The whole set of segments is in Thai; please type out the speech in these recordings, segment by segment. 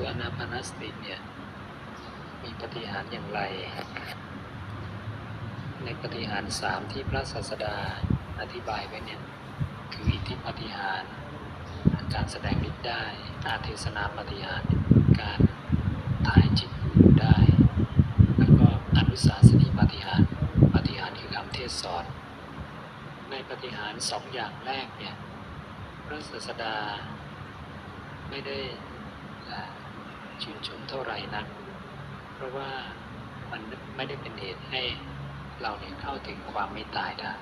ตัวอนาปานสติเนี่ย มีปฏิหารอย่างไร ในปฏิหารสามที่พระศาสดาอธิบายไว้เนี่ย คืออิทธิปฏิหารการแสดงฤทธิ์ได้ อาเทศนาปฏิหารการถ่ายจิตอยู่ได้ แล้วก็อนุสาสนีปฏิหารปฏิหารคือคำเทศสอน ในปฏิหารสองอย่างแรกเนี่ยพระศาสดาไม่ได้ ชื่นชมเท่าไหร่นักเพราะว่ามันไม่ได้เป็นเหตุให้เราเนี่ยเข้าถึงความไม่ตายได้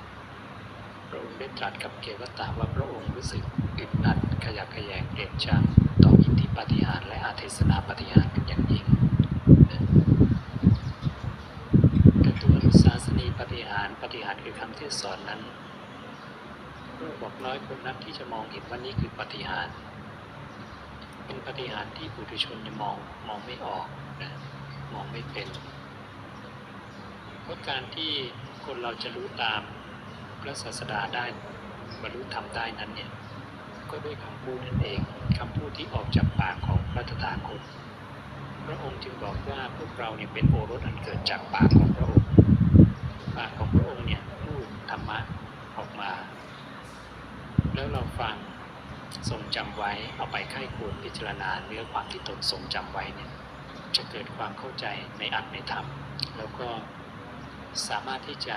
พระองค์ได้ตรัสกับเกวตตาว่าพระองค์รู้สึกอึดอัดขยักขยงเกลียดชังต่ออิทธิปฏิหารและอาเทศนาปฏิหารย์เป็นอย่างยิ่งแต่ตัวอนุสาสนีปฏิหารปฏิหารคือคำเทศสอนนั้นพระอบอกน้อยคนนักที่จะมองเห็นว่านี่คือปฏิหาร เป็นปฏิหารที่ปุถุชนจะมองมองไม่ออกนะมองไม่เป็นเพราะการที่คนเราจะรู้ตามพระศาสดาได้บรรลุธรรมได้นั้นเนี่ยก็ด้วยคำพูดนั่นเองคำพูดที่ออกจากปากของพระตถาคตพระองค์จึงบอกว่าพวกเราเนี่ยเป็นโอรสอันเกิดจากปากของพระองค์ปากของพระองค์เนี่ยพูดธรรมะออกมา แล้วเราฟัง ทรงจำไว้เอาไปไข้ควรพิจารณาเนื้อความที่ตนทรงจำไว้เนี่ยจะเกิดความเข้าใจในอัตในธรรม แล้วก็สามารถที่จะ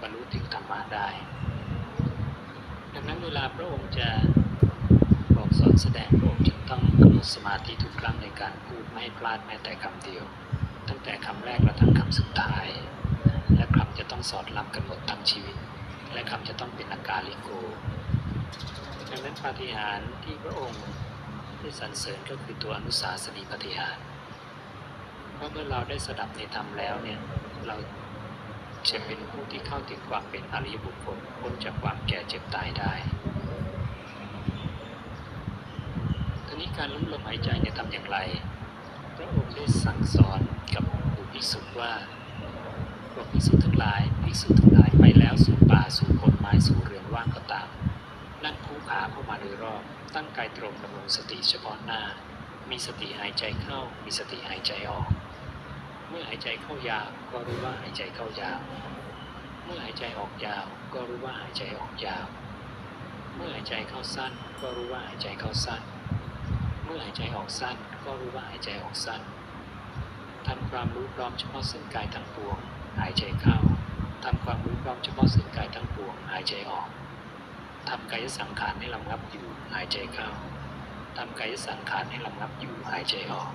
บรรลุถึงธรรมะได้ ดังนั้นเวลาพระองค์จะบอกสอนแสดงพระองค์จึงต้องกำหนดสมาธิทุกครั้งในการพูดไม่พลาดแม้แต่คำเดียว ตั้งแต่คำแรกและทั้งคำสุดท้าย และคำจะต้องสอดรับกันหมดทั้งชีวิต และคำจะต้องเป็นอาการลิโก นั้นปาฏิหาริย์ที่พระองค์ได้สรรเสริญก็คือตัวอนุสาสนีปาฏิหาริย์เพราะเมื่อเราได้สดับในธรรมแล้วเนี่ยเราจะเป็นผู้ที่เข้าถึงความเป็นอริยบุคคลพ้นจากความแก่เจ็บตายได้ทีนี้การรู้ลมหายใจเนี่ยทำอย่างไรพระองค์ได้สั่งสอนกับผู้ภิกษุว่าบอกภิกษุทั้งหลายภิกษุทั้งหลายไปแล้วสู่ป่าสู่คนไม้สู่เรือนว่างก็ตาม นั่งคู่ขาเข้ามาโดยรอบ ตั้งกายตรงดำรงสติเฉพาะหน้า มีสติหายใจเข้า มีสติหายใจออก เมื่อหายใจเข้ายาวก็รู้ว่าหายใจเข้ายาว เมื่อหายใจออกยาว ก็รู้ว่าหายใจออกยาว เมื่อหายใจเข้าสั้น ก็รู้ว่าหายใจเข้าสั้น เมื่อหายใจออกสั้น ก็รู้ว่าหายใจออกสั้นทำความรู้พร้อมเฉพาะซึ่งกายทั้งปวง หายใจเข้าทำความรู้พร้อมเฉพาะซึ่งกายทั้งปวง หายใจออก ทำกายสังขารให้ลำงับอยู่หายใจเข้าทำกายสังขารให้ลำงับอยู่หายใจออก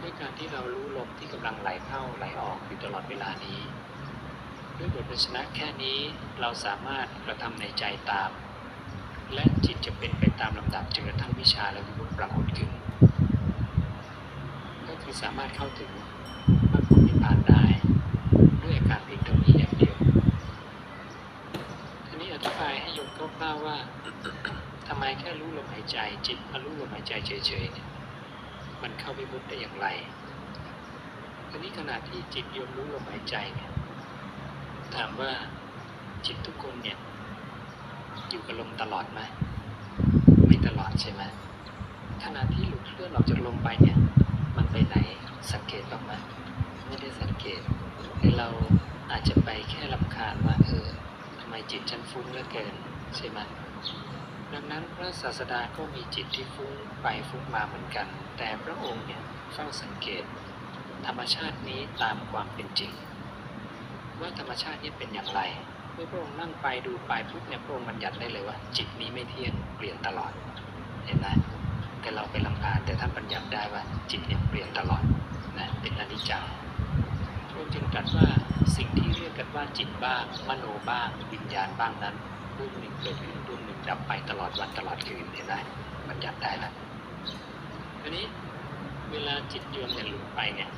ด้วยการที่เรารู้ลมที่กำลังไหลเข้าไหลออกอยู่ตลอดเวลานี้ ด้วยบทพยัญชนะแค่นี้เราสามารถกระทำในใจตาม และจิตจะเป็นไปตามลำดับจนกระทั่งวิชาและวิมุตปรากฏขึ้น ก็คือสามารถเข้าถึงมรรคผลนิพพานได้ ด้วยอาการเพียงเท่านี้อย่างเดียว ทีนี้อธิบายให้โยมคร่าวๆว่า ทำ ไมแค่รู้ลมหายใจ จิตมารู้ลมหายใจเฉยๆเนี่ยมันเข้าวิมุตได้อย่างไรทีนี้ขณะที่จิตยมรู้ลมหายใจเนี่ยถามว่าจิตทุกคนเนี่ยอยู่กับลมตลอดไหมไม่ตลอดใช่ไหมขณะที่หลุดเคลื่อนออกจากลมไปเนี่ย มันไปไหนสังเกตบ้างไหมไม่ได้สังเกตแต่เราอาจจะไปแค่ลำคาญว่าเออทำไมจิตฉันฟุ้งเหลือเกินใช่ไหม ดังนั้นพระศาสดาก็มีจิตที่ฟุ้งไปฟุ้งมาเหมือนกัน แต่พระองค์เนี่ยเฝ้าสังเกต ธรรมชาตินี้ตามความเป็นจริง ว่าธรรมชาตินี้เป็นอย่างไรเมื่อพระองค์นั่งไปดูไปปุ๊บเนี่ยพระองค์บัญญัติได้เลยว่า จิตนี้ไม่เที่ยงเปลี่ยนตลอดเห็นไหมแต่เราไปลำพานแต่ท่านบัญญัติได้ว่าจิตเนี่ยเปลี่ยนตลอดนะเป็นอนิจจังพระองค์จึงตรัสว่าสิ่งที่เรียกกันว่าจิตบ้างมโนบ้างวิญญาณบ้างนั้นรูปหนึ่งเกิดขึ้นรูปหนึ่ง ดับไปตลอดวันตลอดคืนเห็นไหมบัญญัติได้แล้วทีนี้เวลาจิตโยมเนี่ยหลุดไปเนี่ย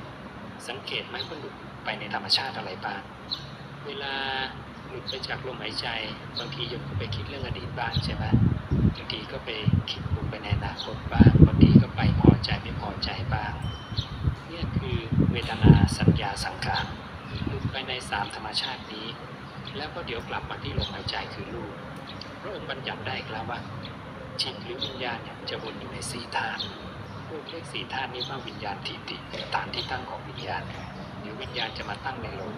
สังเกตไหมว่าหลุดไปในธรรมชาติอะไรบ้างเวลาหลุดไปจากลมหายใจบางทีโยมก็ไปคิดเรื่องอดีตบ้างใช่ไหมบางทีก็ไปคิดปรุงไปในอนาคตบ้างบางทีก็ไปพอใจไม่พอใจบ้างเนี่ยคือเวทนาสัญญาสังขารหลุดไปในสามธรรมชาตินี้ แล้วก็เดี๋ยวกลับมาที่ลมหายใจคือรูป พระองค์บัญญัติได้อีกแล้วว่าจิตหรือวิญญาณเนี่ยจะวนอยู่ในสี่ธาตุววกเลขสี่ธาตุนี้ว่าวิญญาณทิฏฐิฐานที่ตั้งของวิญญาณเดี๋ยววิญญาณจะมาตั้งในลม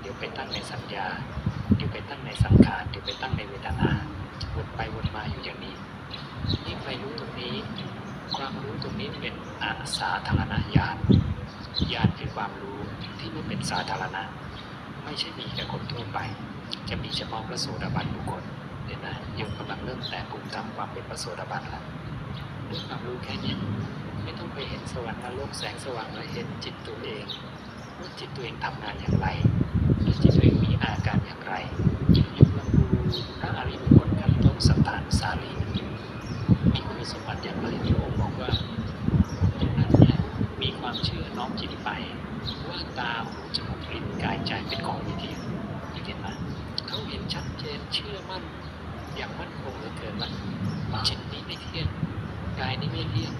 เดี๋ยวไปตั้งในสัญญาเดี๋ยวไปตั้งในสังขารเดี๋ยวไปตั้งในเวทนาวนไปวนมาอยู่อย่างนี้ยิ่งไปรู้ตรงนี้ ความรู้ตรงนี้เป็นอาสาธารณญาณญาณคือความรู้ที่ไม่เป็นสาธารณะ ไม่ใช่มีแค่คนทั่วไป จะมีเฉพาะพระโสดาบันบุคคล เห็นไหมโยมกำลังเริ่มแต่ภูมิธรรมความเป็นพระโสดาบันแล้วด้วยความรู้แค่นี้ไม่ต้องไปเห็นสวรรค์นรกแสงสว่างและเห็นจิตตัวเองว่าจิตตัวเองทำงานอย่างไรจิตตัวเองมีอาการอย่างไรโยมลองดูพระอริยบุคคลขั้นต้นสัตตานสาลีมีคุณสมบัติอย่างไรที่องค์บอกว่าตรงนั้นเนี่ยมีความเชื่อน้อมจิตไปว่าตาหูจมูกลิ้นกายใจเป็นของมีเที่ยงเห็นไหมเขาเห็นชัดเจนเชื่อมั่น อย่างมั่นคงเหลือเกินว่าจิตนี้ไม่เที่ยงกายนี้ไม่เที่ยง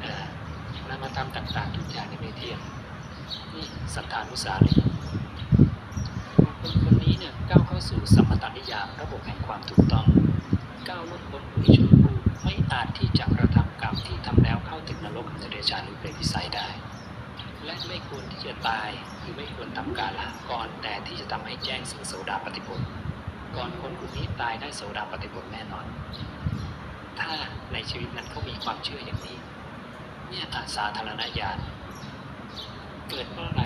เอ่อนามธรรมต่างๆทุกอย่างนี้ไม่เที่ยงนี่สัทธานุสารีคนคนนี้เนี่ยก้าวเข้าสู่สมปตานิยามระบบแห่งความถูกต้องก้าวล่วงพ้นบุญชนผู้ไม่อาจที่จะกระทำกรรมที่ทำแล้วเข้าถึงนรกเดรัจฉานหรือเปรตวิสัยได้ และไม่ควรที่จะตายหรือไม่ควรทำการละก่อนแต่ที่จะทำให้แจ้งสิ่งโสดาปฏิผล ก่อนคนกลุ่มนี้ตายได้โสดาปฏิผลแน่นอน ถ้าในชีวิตนั้นเขามีความเชื่ออย่างนี้ เนี่ยอาสาธารณญาณเกิดเพราะอะไร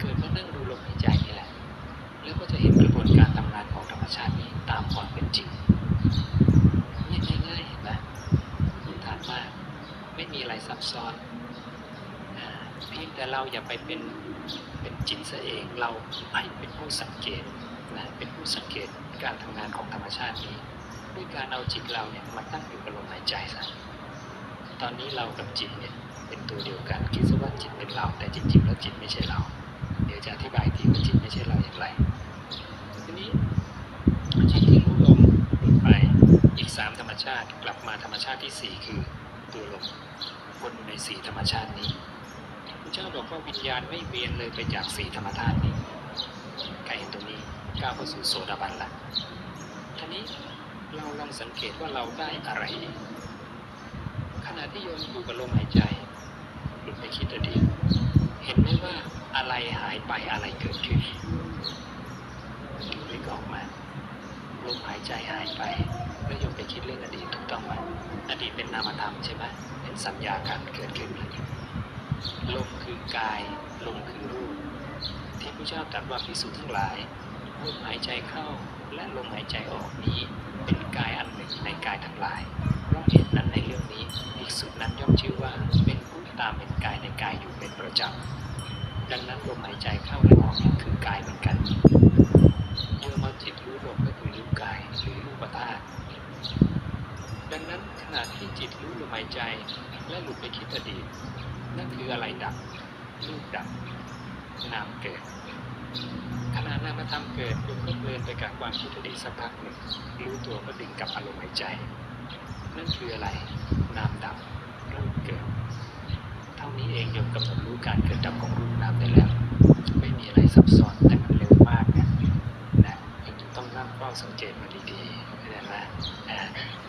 เกิดเพราะนั่งดูลมหายใจนี่แหละ แล้วก็จะเห็นกระบวนการทำงานของธรรมชาตินี้ตามความเป็นจริงเนี่ยง่ายๆเห็นไหมพื้นฐานมาก ไม่มีอะไรซับซ้อนเพียงแต่เราอย่าไปเป็นเป็นจิตซะเอง เราให้เป็นผู้สังเกตนะ เป็นผู้สังเกต การทำงานของธรรมชาตินี้ด้วยการเอาจิตเราเนี่ยมาตั้งอยู่กับลมหายใจซะตอนนี้เรากับจิตเนี่ยเป็นตัวเดียวกันคิดซะว่าจิตเป็นเราแต่จริงๆแล้วจิตไม่ใช่เรา เดี๋ยวจะอธิบายทีว่าจิตไม่ใช่เราอย่างไร ทีนี้จิตที่รู้ลมหลุดไปอีกสามธรรมชาติกลับมาธรรมชาติที่สี่คือตัวลมวนอยู่ในสี่ธรรมชาตินี้พระเจ้าบอกว่าวิญญาณไม่เวียนเลยไปจากสี่ธรรมธาตุนี้ใครเห็นตรงนี้ ก้าวเข้าสู่โสดาบันละทีนี้เราลองสังเกตว่าเราได้อะไร ขณะที่โยมอยู่กับลมหายใจหลุดไปคิดอดีตเห็นไหมว่าอะไรหายไปอะไรเกิดขึ้นนึกออกมาลมหายใจหายไปแล้วโยมไปคิดเรื่องอดีตถูกต้องไหมอดีตเป็นนามธรรมใช่ไหมเป็นสัญญาการเกิดขึ้นลมคือกายลมคือรูปที่พระเจ้าตรัสว่าพิสูจน์ทั้งหลาย ลมหายใจเข้าและลมหายใจออกนี้ เป็นกายอันหนึ่งในกายทั้งหลาย เพราะเหตุนั้นในเรื่องนี้ภิกษุนั้นย่อมชื่อว่าเป็นผู้ตามเป็นกายในกายอยู่เป็นประจำดังนั้นลมหายใจเข้าและออกนั้นคือกายเหมือนกันโยมเอาจิตรู้ลมก็คือรู้กายหรือรูปธาตุดังนั้นขณะที่จิตรู้ลมหายใจและหลุดไปคิดอดีต นั่นคืออะไรดับรูปดับ นามเกิด ขณะนามธรรมเกิดโยมก็เพลินไปกับความคิดอดีตสักพักหนึ่งรู้ตัวก็ดึงกลับอารมณ์หายใจ นั่นคืออะไร นามดับ รูปเกิด เท่านี้เองโยมกำหนดรู้การเกิดดับของรูปนามได้แล้ว ไม่มีอะไรซับซ้อนแต่มันเร็วมากนะนะยังต้องนั่งเฝ้าสังเกตมาดีๆเข้าใจไหมอ่า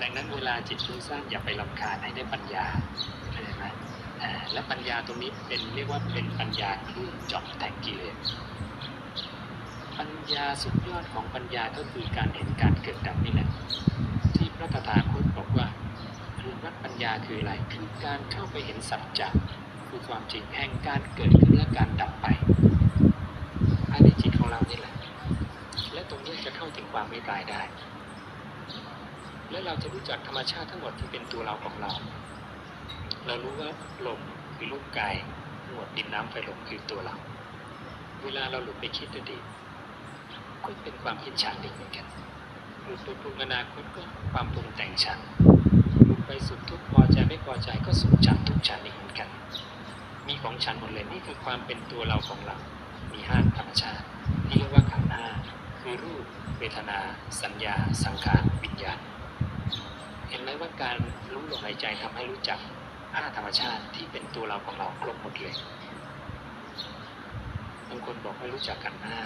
ดังนั้นเวลาจิตฟุ้งซ่านอย่าไปลำคาญให้ได้ปัญญาเข้าใจไหมและปัญญาตรงนี้เป็นเรียกว่าเป็นปัญญาครื่องเจาะแทงกิเลสปัญญาสุดยอดของปัญญาก็คือการเห็นการเกิดดับนี่แหละที่พระตถาคตบอกว่าคือวัดปัญญาคืออะไรคือการเข้าไปเห็นสัจจะคือความจริงแห่งการเกิดขึ้นและการดับไปภายในจิตของเรานี่แหละ และตรงนี้จะเข้าถึงความไม่ตายได้ และเราจะรู้จักธรรมชาติทั้งหมดที่เป็นตัวเราของเรา เรารู้ว่าลมคือรูปกายหมวดดินน้ำไฟลมคือตัวเรา เวลาเราหลุดไปคิดอดีตก็เป็นความคิดฉันอีกเหมือนกันหลุดไปปรุงอนาคตก็ความปรุงแต่งฉันหลุดไปสุขทุกพอใจไม่พอใจก็สุขฉันทุกฉันอีกเหมือนกัน มีของฉันหมดเลยนี่คือความเป็นตัวเราของเรา มีห้าธรรมชาติที่เรียกว่าขันธ์ห้าคือรูปเวทนา สัญญา สังขาร วิญญาณ เห็นไหมว่าการรู้ลมหายใจทำให้รู้จักห้าธรรมชาติที่เป็นตัวเราของเราครบหมดเลยบางคนบอกไม่รู้จักกันหน้า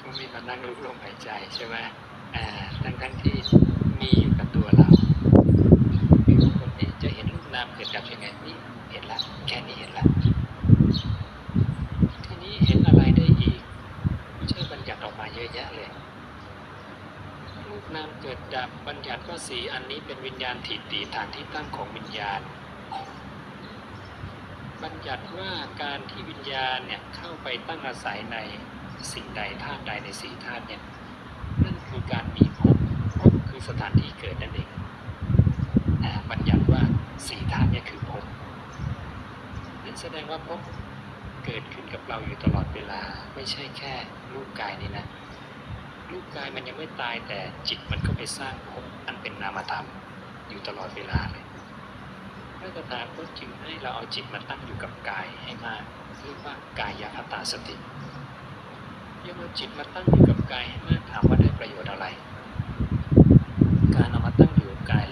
ก็ไม่มานั่งรู้ลมหายใจใช่ไหมอ่าทั้งทั้งๆที่มีอยู่กับตัวเราบางคนเองจะเห็นรูปนามเค กิดดับยังไงนี่เห็นละแค่นี้เห็นละทีนี้เห็นอะไรได้อีกไม่ใช่บัญญัติออกมาเยอะแยะเลยรูปนามเกิดดับบัญญัติว่าสีอันนี้เป็นวิญญาณถิติฐานที่ตั้งของวิญญาณ บัญญัติว่าการที่วิญญาณเนี่ยเข้าไปตั้งอาศัยในสิ่งใดธาตุใดในสี่ธาตุเนี่ยนั่นคือการมีภพภพคือสถานที่เกิดนั่นเองบัญญัติว่าสี่ธาตุเนี่ยคือภพนั่นแสดงว่าภพเกิดขึ้นกับเราอยู่ตลอดเวลาไม่ใช่แค่รูปกายนี่นะ รูปกายมันยังไม่ตายแต่จิตมันก็ไปสร้างภพอันเป็นนามธรรมอยู่ตลอดเวลาเลยพระตถาคตจึงให้เราเอาจิตมาตั้งอยู่กับกายให้มากเรียกว่ากายคตาสติยังเอาจิตมาตั้งอยู่กับกายให้มากถามว่าได้ประโยชน์อะไร การเอามาตั้งอยู่กับกาย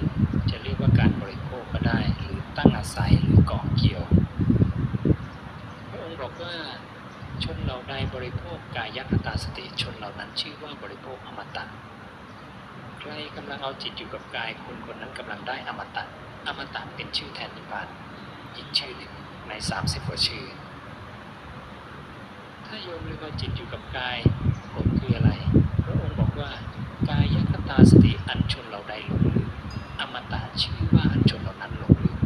จะเรียกว่าการบริโภคก็ได้ หรือตั้งอาศัยหรือเกาะเกี่ยว พระองค์บอกว่าชนเหล่าใด บริโภคกายคตาสติชนเหล่านั้นชื่อว่าบริโภคอมตะ ใครกำลังเอาจิตอยู่กับกายคนคนนั้นกำลังได้อมตะ อมตะเป็นชื่อแทนนิพพานอีกชื่อหนึ่งใน 30กว่าชื่อ ถ้าโยมลืมเอาจิตอยู่กับกายผลคืออะไร พระองค์บอกว่ากายคตาสติอันชนเราใดหลงลืมอมตะชื่อว่าอันชนเหล่านั้นหลงลืม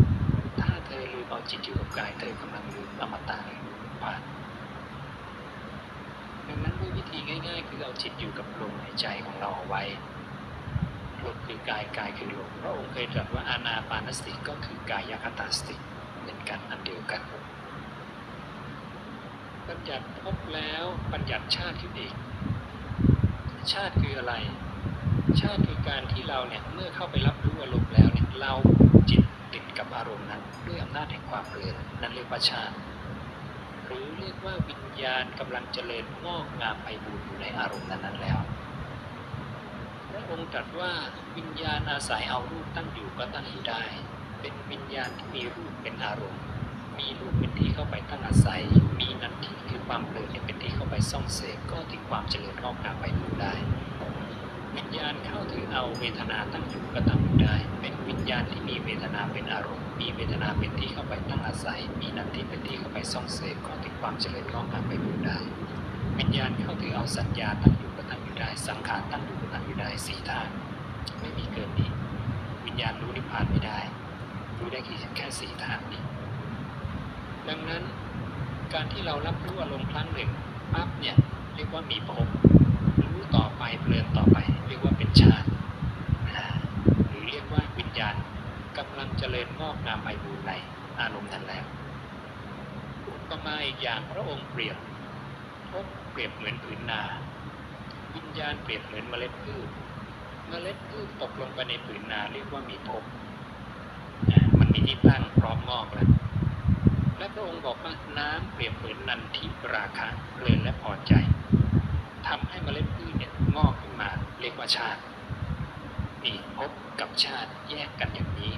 ถ้าเธอลืมเอาจิตอยู่กับกายเธอกำลังลืมอมตะหรือนิพพานดังนั้นด้วยวิธีง่าย ๆ คือเอาจิตอยู่กับลมหายใจของเราเอาไว้ลมคือกายกายคือลมพระองค์เคยตรัสว่าอานาปานสติก็คือกายคตาสติเหมือนกันอันเดียวกันบัญญัติพบแล้วบัญญัติชาติขึ้นอีก ชาติคืออะไร ชาติคือการที่เราเนี่ยเมื่อเข้าไปรับรู้อารมณ์แล้วเนี่ยเราจิตติดกับอารมณ์นั้น ด้วยอำนาจแห่งความเพลินนั่นเรียกว่าชาติ รือเรียกว่าวิญญาณกำลังเจริญงอกงามไปบูรอยู่ในอารมณ์นั้นแล้วพระองค์ตรัสว่าวิญญาณอาศัยเอารูปตั้งอยู่ก็ตั้งอยู่ได้ เป็นวิญญาณที่มีรูปเป็นอารมณ์ มีรูปเป็นที่เข้าไปตั้งอาศัย มีนันทิคือความเพลินเนี่ยเป็นที่เข้าไปซ่องเสพก็ถึงความเจริญงอกงามไปบูรได้ วิญญาณเข้าถึงเอาเวทนาตั้งอยู่ก็ตั้งอยู่ได้ เป็นวิญญาณที่มีเวทนาเป็นอารมณ์ มีเวทนาเป็นที่เข้าไปตั้งอาศัย มีนันทิเป็นที่เข้าไปซ่องเสพก็ถึงความเจริญงอกงามไปบูรณ์ได้ วิญญาณเข้าถึงเอาสัญญาตั้งอยู่ก็ตั้งอยู่ได้ สังขารตั้งอยู่ก็ตั้งอยู่ได้สี่ธาตุไม่มีเกินนี้ วิญญาณรู้นิพพานไม่ได้ รู้ได้แค่สี่ธาตุนี้ ดังนั้นการที่เรารับรู้อารมณ์ครั้งหนึ่งปั๊บเนี่ยเรียกว่ามีภพ ต่อไปเพลินต่อไป เรียกว่าเป็นชาติหรือเรียกว่าวิญญาณกำลังเจริญงอกงามไปบูรณในอารมณ์นั้นแล้วอุปมาอีกอย่างพระองค์เปรียบภพเปรียบเหมือนผืนนา วิญญาณเปรียบเหมือนเมล็ดพืช เมล็ดพืชตกลงไปในผืนนาเรียกว่ามีภพอ่ามันมีที่ตั้งพร้อมงอกแล้วและพระองค์บอกว่าน้ำเปรียบเหมือนนันทิราคะเพลินและพอใจ ทำให้เมล็ดพืชเนี่ยงอกขึ้นมาเรียกว่าชาตินี่ภพกับชาติแยกกันอย่างนี้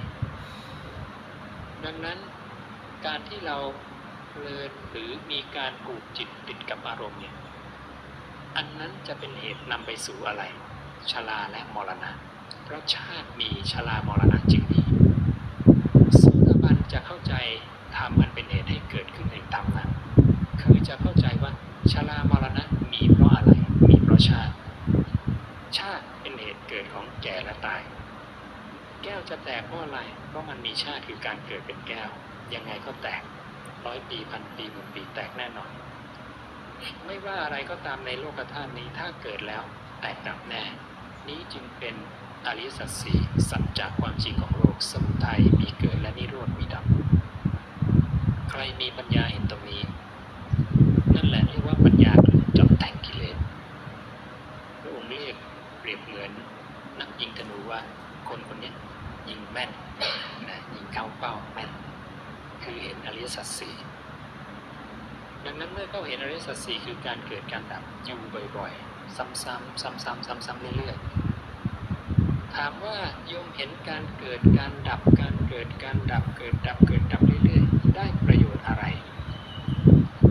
ดังนั้นการที่เราเพลินหรือมีการผูกจิตติดกับอารมณ์เนี่ยอันนั้นจะเป็นเหตุนำไปสู่อะไรชราและมรณะ เพราะชาติมีชรามรณะจึงมีโสดาบันจะเข้าใจธรรมอันเป็นเหตุให้เกิดขึ้นแห่งธรรมนั้น คือจะเข้าใจว่าชรามรณะ มีเพราะอะไร มีเพราะชาติ ชาติเป็นเหตุเกิดของแก่และตาย แก้วจะแตกเพราะอะไร เพราะมันมีชาติคือการเกิดเป็นแก้ว ยังไงก็แตก ร้อยปีพันปีหมื่นปีแตกแน่นอน ไม่ว่าอะไรก็ตามในโลกธาตุนี้ถ้าเกิดแล้วแตกดับแน่ นี้จึงเป็นอริสัจสี่สัจจากความจริงของโลกสมุทัยมีเกิดและนิโรธมีดับ ใครมีปัญญาเห็นตรงนี้นแหละเรียกว่าปัญญาจับแต่งกิเลสพระองค์เรียกเปรียบเหมือนนักยิงธนูว่า คนคนนี้ยิงแม่นนะยิงเข้าเป้าแม่น คือเห็นอริยสัจสี่ดังนั้นเมื่อเขาเห็นอริยสัจสี่คือการเกิดการดับอยู่บ่อยๆ ซ้ำๆซ้ำๆซ้ำๆเรื่อยๆถามว่าโยมเห็นการเกิดการดับการเกิดการดับเกิดดับเกิดดับเรื่อยๆได้ประโยชน์อะไร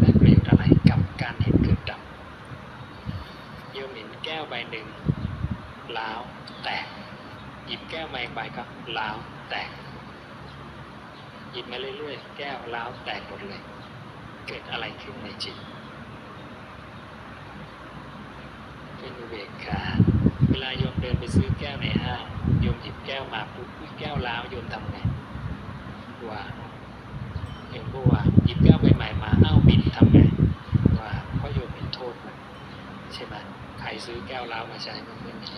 ได้ประโยชน์อะไรกับการเห็นเกิดดับ โยมเห็นแก้วใบหนึ่งล้าวแตก หยิบแก้วมาอีกใบก็ล้าวแตกโยิบมาเรื่อยๆ แก้วล้าวแตกหมดเลย เกิดอะไรขึ้นในจิตเป็นเบกขาเวลาโยมเดินไปซื้อแก้วในห้างโยมหยิบแก้วมาปุ๊บแก้วล้าวโยมทำไงว่าโยมก็ว่าหยิบแก้วใหม่ๆมาเอ้าบินทำไงว่าเพราะโยมเห็นโทษมันใช่ไหม รซื้อแก้วเล้ามาใช้มันไม่มี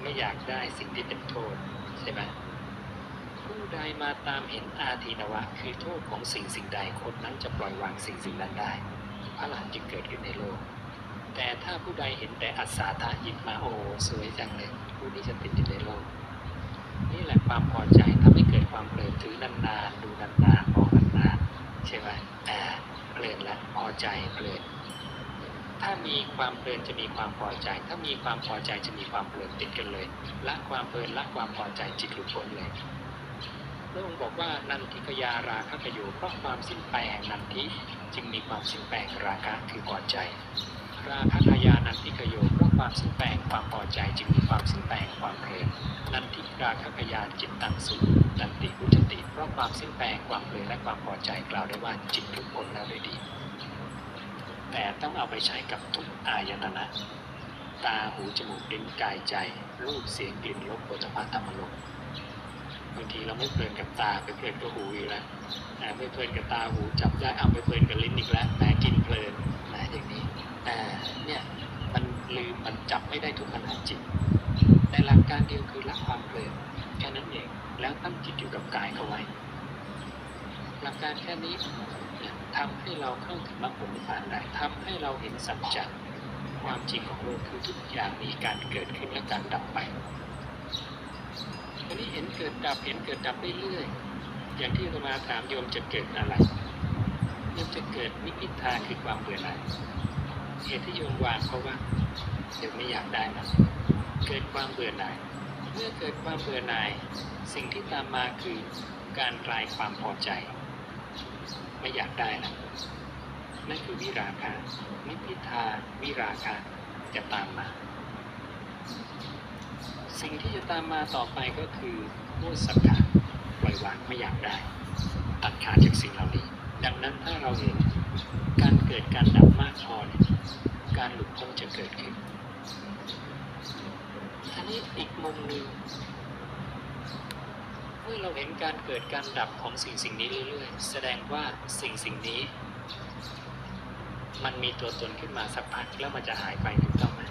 ไม่อยากได้สิ่งที่เป็นโทษใช่ไหมผู้ใดมาตามเห็นอาทีนวะ คือโทษของสิ่งสิ่งใดคนนั้นจะปล่อยวางสิ่งสิ่งนั้นได้พระหลานจึงเกิดขึ้นในโลก แต่ถ้าผู้ใดเห็นแต่อัศาธาหยิบมาโอสวยจังเลยผู้นี้จะติดอยู่ในโลก นี่แหละความพอใจทำให้เกิดความเพลินถือนานๆดูนานๆมองนานๆใช่ไหมอ่าเพลินและพอใจเพลิน ถ้ามีความเพลินจะมีความพอใจ ถ้ามีความพอใจจะมีความเพลินติดกันเลยละความเพลินละความพอใจจิตหลุดพ้นเลยพระองค์บอกว่านันทิกยาราคะกโยเพราะความสิ้นไปแห่งนันทิจึงมีความสิ้นไปแห่งราคะคือพอใจ ราคะกายานันทิกโยเพราะความสิ้นไปแห่งความพอใจจึงมีความสิ้นไปแห่งความเพลินนันทิราคะกยาจิตตังสุนันติอุจติ เพราะความสิ้นไปแห่งความเพลินและความพอใจกล่าวได้ว่าจิตหลุดพ้นแล้วโดยดี แต่ต้องเอาไปใช้กับทุกอายตนะ ตาหูจมูกลิ้นกายใจ รูปเสียงกลิ่นรสโผฏฐัพธรรมลมบางทีเราไม่เพลินกับตาไปเพลินกับหูอีกแล้วไม่เพลินกับตาหูจับได้เอาไปเพลินกับลิ้นอีกแล้วแหมกินเพลินแหมอย่างนี้อ่เนี่ยมันลืมมันจับไม่ได้ทุกขณะจิตแต่หลักการเดียวคือละความเพลินแค่นั้นเองแล้วตั้งจิตอยู่กับกายเขาไว้หลักการแค่นี้ ทำให้เราเข้าถึงมรรคผลนิพพานได้ทำให้เราเห็นสัจจะความจริงของโลกคือทุกอย่างมีการเกิดขึ้นและการดับไปอันนี้เห็นเกิดดับเห็นเกิดดับเรื่อยๆอย่างที่เรามาถามโยมจะเกิดอะไรโยมจะเกิดนิพพิทาคือความเบื่อหน่ายเหตุที่โยมวางเพราะว่าเดี๋ยวไม่อยากได้มันเกิดความเบื่อหน่ายเมื่อเกิดความเบื่อหน่าย สิ่งที่ตามมาคือการคลายความพอใจ ไม่อยากได้ล้วนั่นคือวิราคะนิพิทาวิราคะจะตามมา สิ่งที่จะตามมาต่อไปก็คือมุสักกะปล่อยวางไม่อยากได้ ตัดขาดจากสิ่งเหล่านี้ ดังนั้นถ้าเราเห็นการเกิดการดับมากพอเนี่ยการหลุดพ้นจะเกิดขึ้นอันนี้อีกมุมหนึ่ง มื่อเราเห็นการเกิดการดับของสิ่งสิ่งนี้เรื่อยๆ แสดงว่าสิ่งสิ่งนี้ มันมีตัวตนขึ้นมาสักพักแล้วมันจะหายไปถูกต้องไหม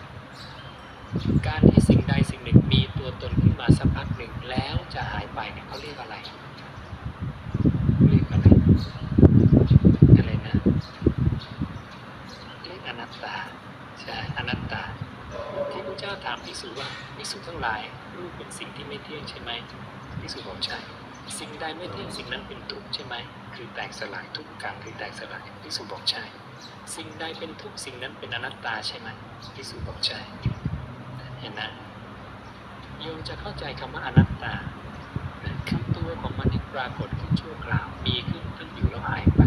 การที่สิ่งใดสิ่งหนึ่งมีตัวตนขึ้นมาสักพักหนึ่งแล้วจะหายไปเนี่ยเขาเรียกอะไรเรียกอะไรอะไรนะเรียกอนัตตาใช่อนัตตาที่พระเจ้าถามภิกษุว่าภิกษุทั้งหลายรูปเป็นสิ่งที่ไม่เที่ยงใช่ไหม พิสูจน์บอกใช่ สิ่งใดไม่เที่ยงสิ่งนั้นเป็นทุกข์ใช่ไหม คือแตกสลายทุกข์กางคือแตกสลายพิสูจน์บอกใช่ สิ่งใดเป็นทุกข์สิ่งนั้นเป็นอนัตตาใช่ไหมพิสูจน์บอกใช่ เห็นนะโยมจะเข้าใจคำว่าอนัตตาคือตัวของมันที่ปรากฏขึ้นชั่วคราว มีขึ้นตั้งอยู่แล้วหายไป